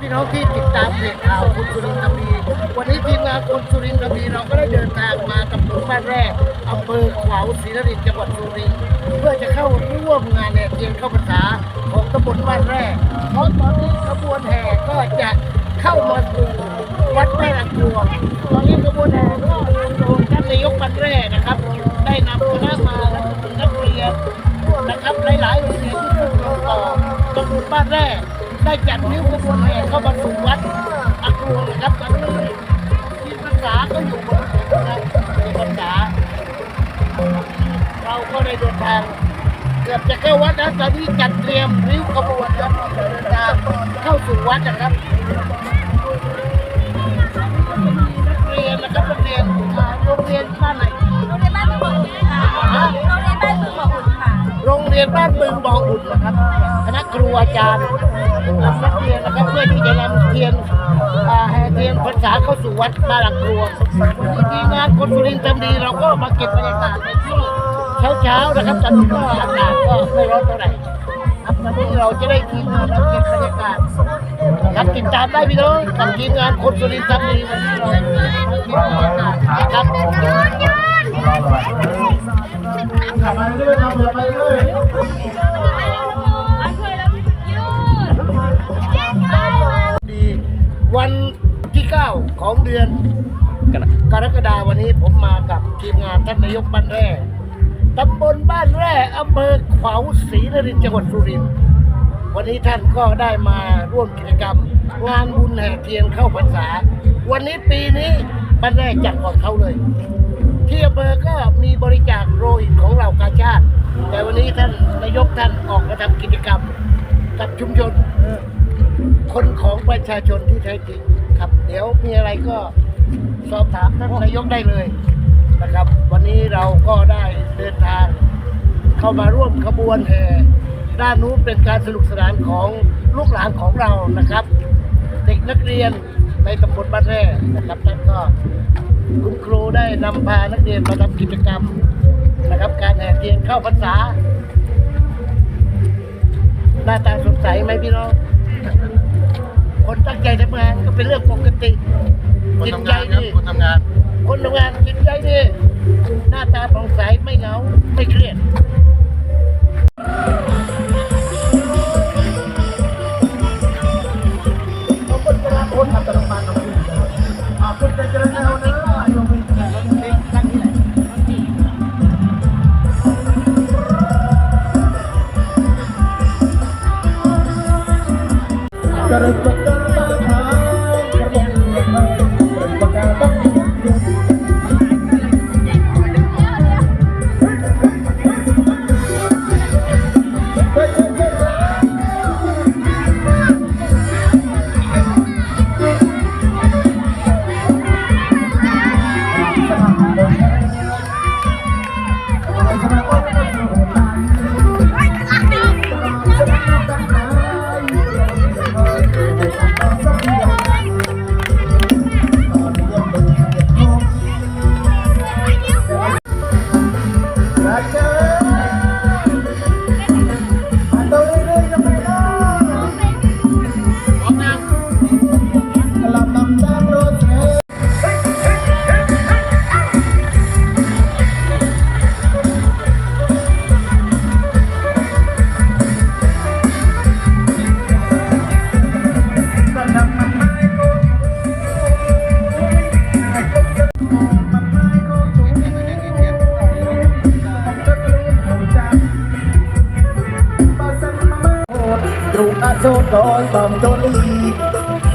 พี่น้องที่ติดตามเพจข่าวคุณสุรินทร์ทวีวันนี้ทีมงานคุณสุรินทร์ทวีเราก็ได้เดินทางมาตำบลบ้านแรกอำเภอขวาวศรีนครินทร์จังหวัดสุรินทร์เพื่อจะเข้าร่วมงานแห่เทียนเข้าพรรษาของตำบลบ้านแรกเพราะตอนนี้ขบวนแห่ก็จะเข้ามาสู่วัดแม่ละกวงตอนนี้ขบวนแห่ก็โดยท่านนายกบ้านแรกนะครับ ได้นำคณะมา ได้จัดนิ้วขบวนแห่เข้ามาสู่วัดอักรวงนะครับตอนนี้ที่ภาษาก็อยู่บนถนนนะครับที่ภาษาเราก็ได้เดินทางเกือบจะเข้าวัดนะตอนนี้จัดเตรียมริ้วขบวนครับเดินทางเข้าสู่วัดนะครับ รียนบ้านบึงบองอุ่นนะครับคณะครูอาจารย์นักเรียนนะครับเพื่อที่จะนำเทียนแห่เทียนพรรษาเข้าสู่วัดบ้านหลังครัวทีมงานคนสุรินทร์ทำดีเราก็มาเก็บบรรยากาศในช่วงเช้าๆนะครับตอนนี้ก็อากาศก็ไม่ร้อนเท่าไหร่ครับตอนนี้เราจะได้ทีมงานเราเก็บบรรยากาศครับติดตามได้พี่น้องกับทีมงานคนสุรินทร์ทำดีวันนี้เราเก็บบรรยากาศนะครับ มาช่วยแล้วยืดดีวันที่ 9 ของเดือน กรกฎาวันนี้ผมมากับทีมงานท่านนายกบ้านแร่ตำบลบ้านแร่อำเภอขวาวศรีนรินจังหวัดสุรินทร์วันนี้ท่านก็ได้มาร่วมกิจกรรม งานบุญแห่เทียนเข้าพรรษา วันนี้ปีนี้บ้านแร่จัดก่อนเขาเลย ที่อำเภอก็มีบริจาคโรยของเรากาชาติ แต่วันนี้ท่านนายกท่านออกมาทำกิจกรรมกับชุมชนคนของประชาชนที่แท้จริงครับ เดี๋ยวมีอะไรก็สอบถามท่านนายกได้เลยนะครับ วันนี้เราก็ได้เดินทาง เข้ามาร่วมขบวนแห่ด้านนู้นเป็นการสนุกสนานของลูกหลานของเรานะครับ เด็กนักเรียน ในตำบลบ้านแร่นะครับท่านก็คุณครูได้นำพานักเรียนมาทำกิจกรรมนะครับ การแห่เทียนเข้าพรรษา หน้าตาสดใสไหมพี่น้อง คนตั้งใจทำงานก็เป็นเรื่องปกติคนจิตทำใจงานครับดีคนทำงานคนทำงานจิตใจดีหน้าตาผ่องใสไม่เหงาไม่เครียด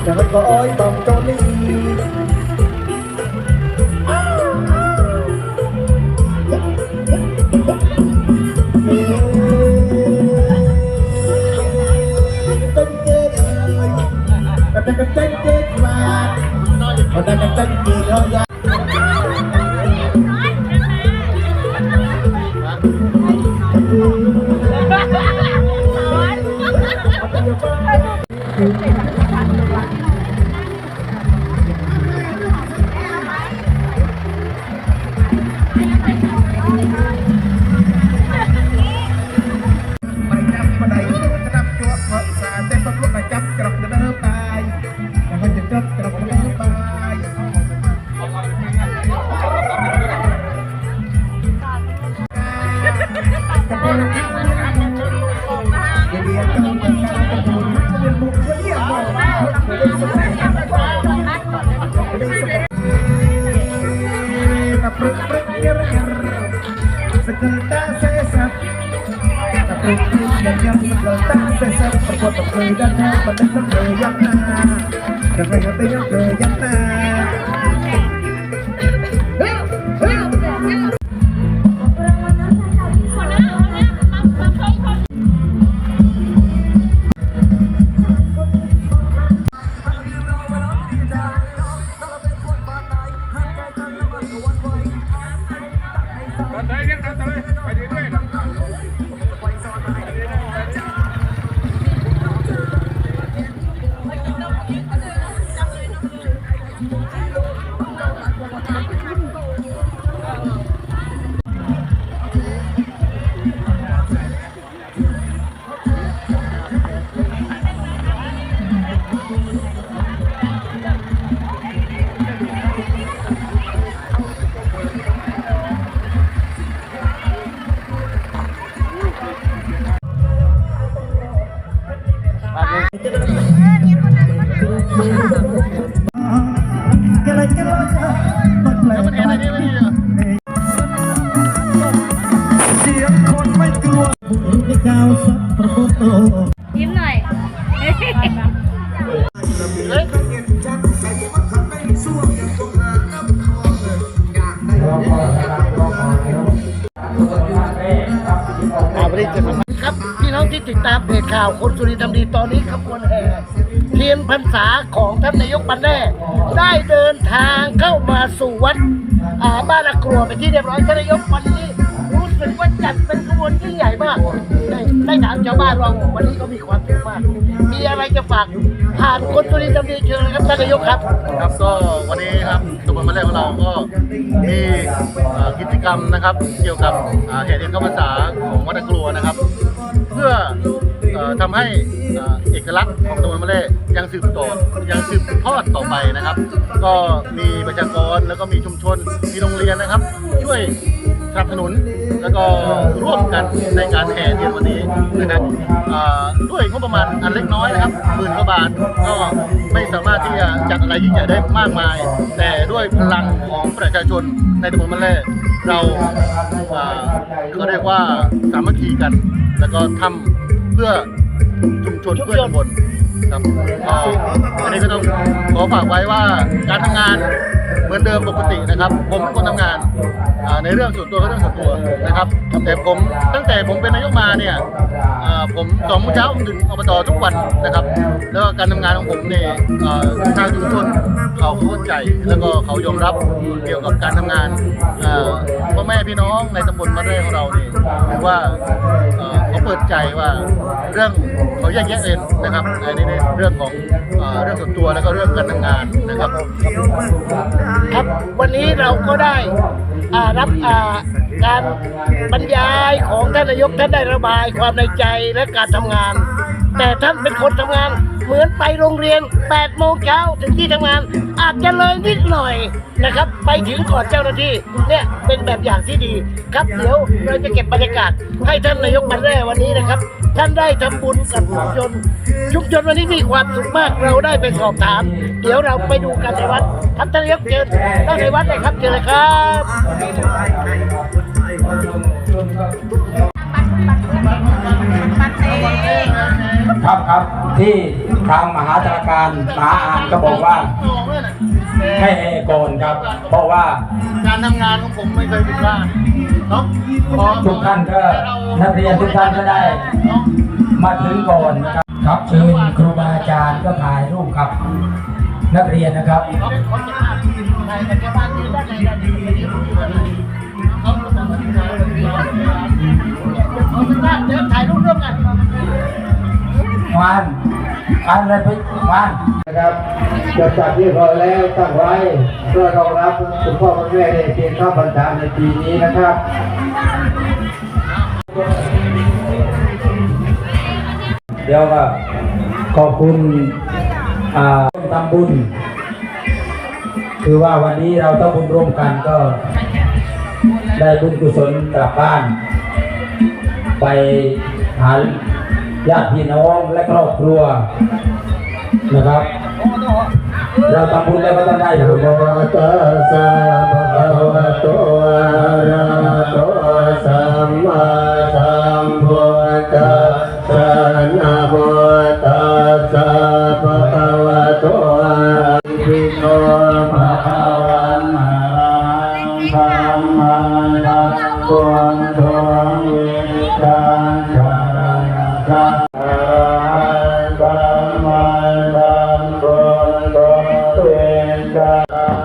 จะให้ก็อ้อยต่ำก็ไม่ดีคนนั้นก็ตั้งดีเขายา 嗯 ซัตะปูพื้นยังยับมันเตั้งเซซับตะปูตะปูด้านหน้ามันดันน้ำเลยยัน้าดังรก็ได้ยัเลยยับน้า แกเล จะสมัครครับพี่น้องที่ติดตามเพจข่าวคนสุรินทร์ทำดีตอนนี้ขบวนแห่ เทียนพรรษาของท่านนายกบันแน่ได้เดินทางเข้ามาสู่วัดบ้านละกลัวเป็นที่เรียบร้อยท่านนายกวันนี้รู้สึกว่าจัดเป็นขบวนที่ใหญ่มากได้ได้ถามชาวบ้านเราวันนี้ก็มีความสุขมาก มีอะไรจะฝากผ่านคนสุรินทร์ทำดีเชิญเลยครับท่านนายกครับ ครับก็วันนี้ครับตำบลมะแรกของเราก็มีกิจกรรมนะครับ เกี่ยวกับอ่าแห่เทียนเข้าพรรษาของวัดตะกลัวนะครับ เพื่อ ทำให้เอกลักษณ์ของตำบลมะแรกยังสืบต่อยังสืบทอดต่อไปนะครับ ก็มีประชากรแล้วก็มีชุมชนมีโรงเรียนนะครับ ช่วยสนับสนุนแล้วก็ร่วมกันในการแห่เทียนวันนี้นะครับด้วยงบประมาณอันเล็กน้อยนะครับหมื่นกว่าบาทก็ไม่สามารถที่จะจัดอะไรยิ่งใหญ่ได้มากมาย แต่ด้วยพลังของประชาชนในตำบลมะเล่เราก็เรียกว่าสามัคคีกัน แล้วก็ทำ เพื่อชุมชนเพื่อตำบลครับก็อันนี้ก็ต้องขอฝากไว้ว่าการทำงานเหมือนเดิมปกตินะครับ ผมเป็นคนทำงานอ่า ในเรื่องส่วนตัวก็เรื่องส่วนตัวนะครับแต่ผมตั้งแต่ผมเป็นนายกมาเนี่ยผมสองโมงเช้าผมถึงอบตทุกวันนะครับ แล้วก็การทำงานของผมเนี่ยทางชุมชนเขาเข้าใจแล้วก็เขายอมรับเกี่ยวกับการทำงานพ่อแม่พี่น้องในตำบลมะเร่ของเรานี่ถือว่าเขาเปิดใจว่าเรื่องเขาแยกแยะเองนะครับในในเรื่องของเรื่องส่วนตัวแล้วก็เรื่องการทำงานนะครับครับวันนี้เราก็ได้ อ่ารับอ่าการบรรยายของท่านนายกท่านได้ระบายความในใจและการทำงาน แต่ท่านเป็นคนทำงาน เหมือนไปโรงเรียน8โมงเช้าถึงที่ทำงาน อาจจะเลยนิดหน่อยนะครับ ไปถึงก่อนเจ้าหน้าที่เนี่ยเป็นแบบอย่างที่ดี ครับเดี๋ยวเราจะเก็บบรรยากาศให้ท่านนายกบันแร่วันนี้นะครับ ท่านได้ทำบุญกับชุมชน ชุมชนวันนี้มีความสุขมากเราได้ไปสอบถาม เดี๋ยวเราไปดูกันในวัดท่านท่านยกเชิญท่านในวัดเลยครับเชิญเลยครับ ครับครับที่ทางมหาธนาการมหาอานก็บอกว่าให้เอโกนครับ เพราะว่าการทำงานของผมไม่เคยผิดพลาดเนาะขอทุกท่านก็นักเรียนทุกท่านก็ได้เนาะมาถึงก่อนนะครับ ครับเชิญครูบาอาจารย์ก็ถ่ายรูปครับ นักเรียนนะครับเขาเขาจะมาในแต่แกบ้านนี้ด้านในด้านนี้ไม่ได้รู้อยู่ด้านในเขาจะมาที่ไหนเขาานวานอะไรไปวานนะครับจะจัดเรียบร้อแล้วตั้งไว้เพื่อรองรับคุณพ่อคุณแม่ในเพียงข้าวพรรษาในปีนี้นะครับเดี๋ยวก็ขอบคุณอ่าทำบุญ คือว่าวันนี้เราต้องบุญร่วมกันก็ ได้บุญกุศลกลับบ้าน ไปหา ญาติพี่น้องและครอบครัวนะครับ เราทำบุญแล้วก็ต้องได้บุญนะตัสสะภะคะวะโตอะระหะโตสัมมาสัมพุทธัสสะนะโม Yeah.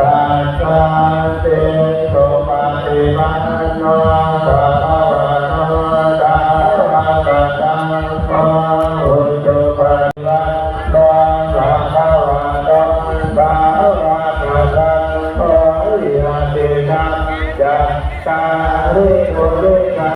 กปัจจเตโมปฏิปันโนภะ